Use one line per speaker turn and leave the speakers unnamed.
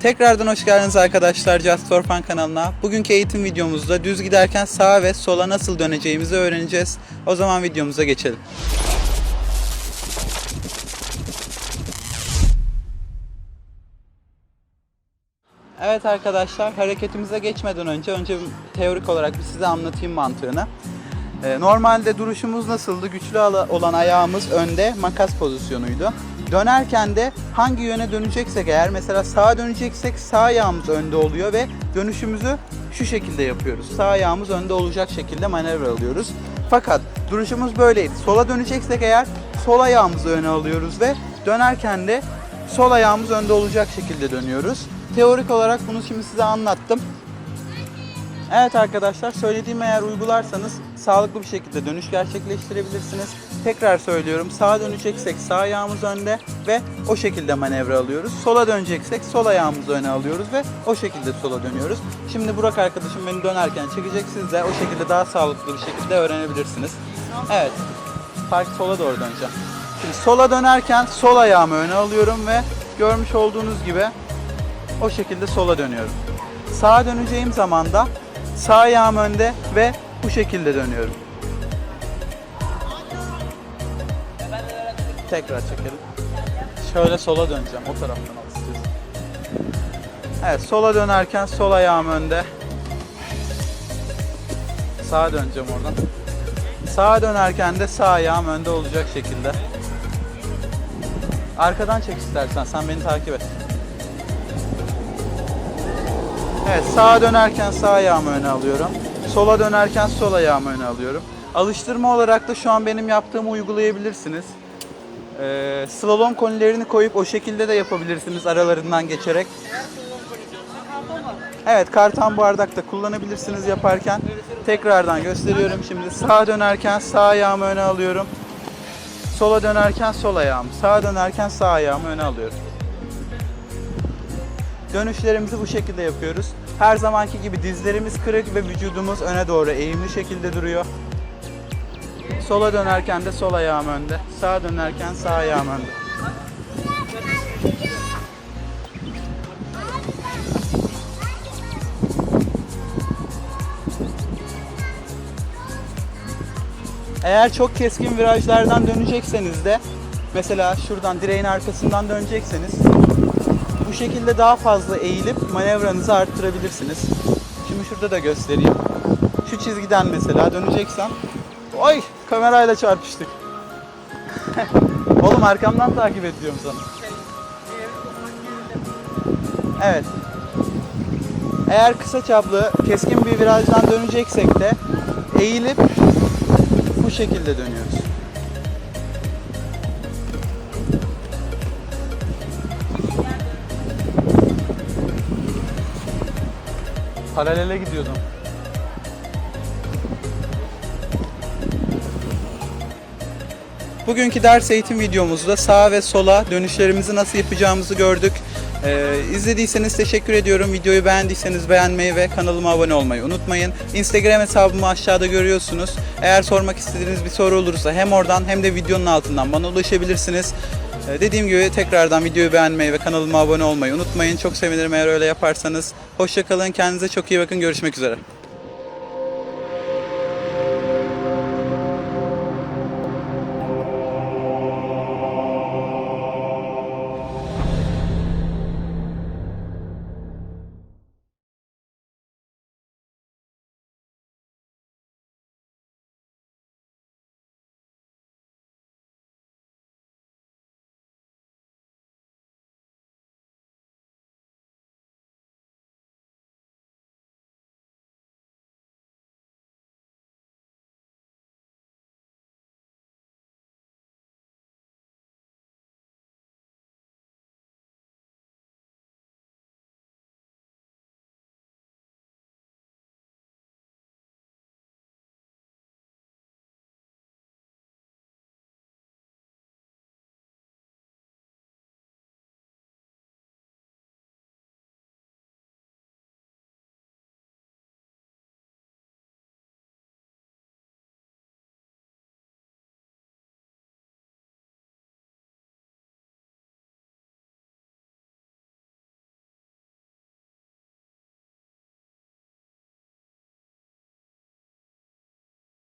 Tekrardan hoş geldiniz arkadaşlar Just for Fun kanalına. Bugünkü eğitim videomuzda düz giderken sağa ve sola nasıl döneceğimizi öğreneceğiz. O zaman videomuza geçelim. Evet arkadaşlar hareketimize geçmeden önce önce teorik olarak bir size anlatayım mantığını. Ee, Normalde duruşumuz nasıldı? Güçlü olan ayağımız önde makas pozisyonuydu. Dönerken de hangi yöne döneceksek eğer mesela sağa döneceksek sağ ayağımız önde oluyor ve dönüşümüzü şu şekilde yapıyoruz. Sağ ayağımız önde olacak şekilde manevra alıyoruz. Fakat duruşumuz böyleydi. Sola döneceksek eğer sol ayağımızı öne alıyoruz ve dönerken de sol ayağımız önde olacak şekilde dönüyoruz. Teorik olarak bunu şimdi size anlattım. Evet arkadaşlar söylediğimi eğer uygularsanız sağlıklı bir şekilde dönüş gerçekleştirebilirsiniz. Tekrar söylüyorum sağa döneceksek sağ ayağımız önde ve o şekilde manevra alıyoruz. Sola döneceksek sol ayağımızı öne alıyoruz ve o şekilde sola dönüyoruz. Şimdi Burak arkadaşım beni dönerken çekecek siz de o şekilde daha sağlıklı bir şekilde öğrenebilirsiniz. Evet park sola doğru döneceğim. Şimdi sola dönerken sol ayağımı öne alıyorum ve görmüş olduğunuz gibi o şekilde sola dönüyorum. Sağa döneceğim zaman da sağ ayağım önde ve bu şekilde dönüyorum. Tekrar çekelim. Şöyle sola döneceğim. O taraftan al istiyorsan. Evet, sola dönerken sol ayağım önde. Sağa döneceğim oradan. Sağa dönerken de sağ ayağım önde olacak şekilde. Arkadan çek istersen. Sen beni takip et. Evet sağa dönerken sağ ayağımı öne alıyorum. Sola dönerken sol ayağımı öne alıyorum. Alıştırma olarak da şu an benim yaptığımı uygulayabilirsiniz. Ee, slalom konilerini koyup o şekilde de yapabilirsiniz aralarından geçerek. Evet kartan bardak da kullanabilirsiniz yaparken. Tekrardan gösteriyorum şimdi. Sağa dönerken sağ ayağımı öne alıyorum. Sola dönerken sol ayağımı, sağa dönerken sağ ayağımı öne alıyorum. Dönüşlerimizi bu şekilde yapıyoruz. Her zamanki gibi dizlerimiz kırık ve vücudumuz öne doğru eğimli şekilde duruyor. Sola dönerken de sol ayağım önde. Sağa dönerken sağ ayağım önde. Eğer çok keskin virajlardan dönecekseniz de mesela şuradan direğin arkasından dönecekseniz bu şekilde daha fazla eğilip manevranızı arttırabilirsiniz. Şimdi şurada da göstereyim. Şu çizgiden mesela döneceksem Oy kamerayla çarpıştık. Oğlum arkamdan takip ediyorum sana. Evet. Eğer kısa çaplı keskin bir virajdan döneceksek de eğilip bu şekilde dönüyoruz. Paralele gidiyordum. Bugünkü ders eğitim videomuzda sağa ve sola dönüşlerimizi nasıl yapacağımızı gördük. Ee, izlediyseniz teşekkür ediyorum. Videoyu beğendiyseniz beğenmeyi ve kanalıma abone olmayı unutmayın. Instagram hesabımı aşağıda görüyorsunuz. Eğer sormak istediğiniz bir soru olursa hem oradan hem de videonun altından bana ulaşabilirsiniz. Ee, dediğim gibi tekrardan videoyu beğenmeyi ve kanalıma abone olmayı unutmayın. Çok sevinirim eğer öyle yaparsanız. Hoşçakalın, kendinize çok iyi bakın. Görüşmek üzere.